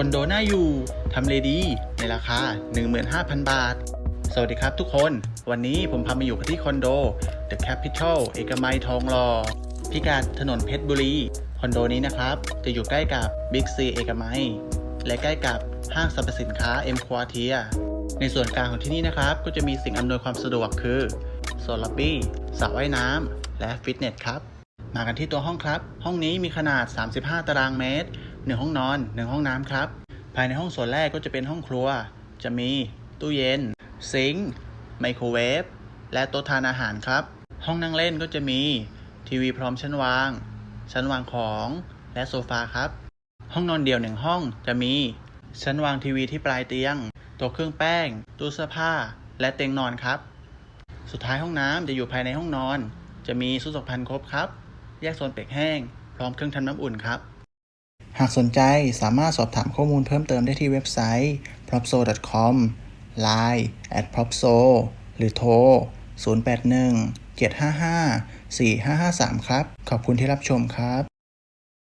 คอนโดน่าอยู่ทำเลดีในราคา 15,000 บาท สวัสดีครับทุกคน วันนี้ผมพามาอยู่ที่คอนโด The Capital เอกมัยทองหล่อพิกัดถนนเพชรบุรี คอนโดนี้นะครับ จะอยู่ใกล้กับ Big C เอกมัย และใกล้กับห้างสรรพสินค้า M Quartier ในส่วนกลางของที่นี่นะครับ ก็จะมีสิ่งอำนวยความสะดวกคือโซลาร์บี้สระว่ายน้ำและฟิตเนสครับ มากันที่ตัวห้องครับ ห้องนี้มีขนาด 35 ตารางเมตร 1ห้องนอน1ห้องน้ำครับ ภายในห้องส่วนแรกก็จะเป็นห้องครัว จะมีตู้เย็น ซิงค์ไมโครเวฟและโต๊ะทานอาหารครับ ห้องนั่งเล่นก็จะมีทีวีพร้อมชั้นวาง ชั้นวางของและโซฟาครับ ห้องนอนเดี่ยวหนึ่งห้องจะมี ชั้นวางทีวีที่ปลายเตียงตัวเครื่องแป้ง ตู้เสื้อผ้า และเตียงนอนครับ สุดท้ายห้องน้ำจะอยู่ภายในห้องนอน จะมีสุสกพันครบครับ แยกโซนเปียกแห้ง พร้อมเครื่องทำน้ำอุ่นครับ หากสนใจสามารถสอบถามข้อมูลเพิ่มเติมได้ที่เว็บไซต์ propso.com line at propso หรือโทร 081 755 4553 ครับ ขอบคุณที่รับชมครับ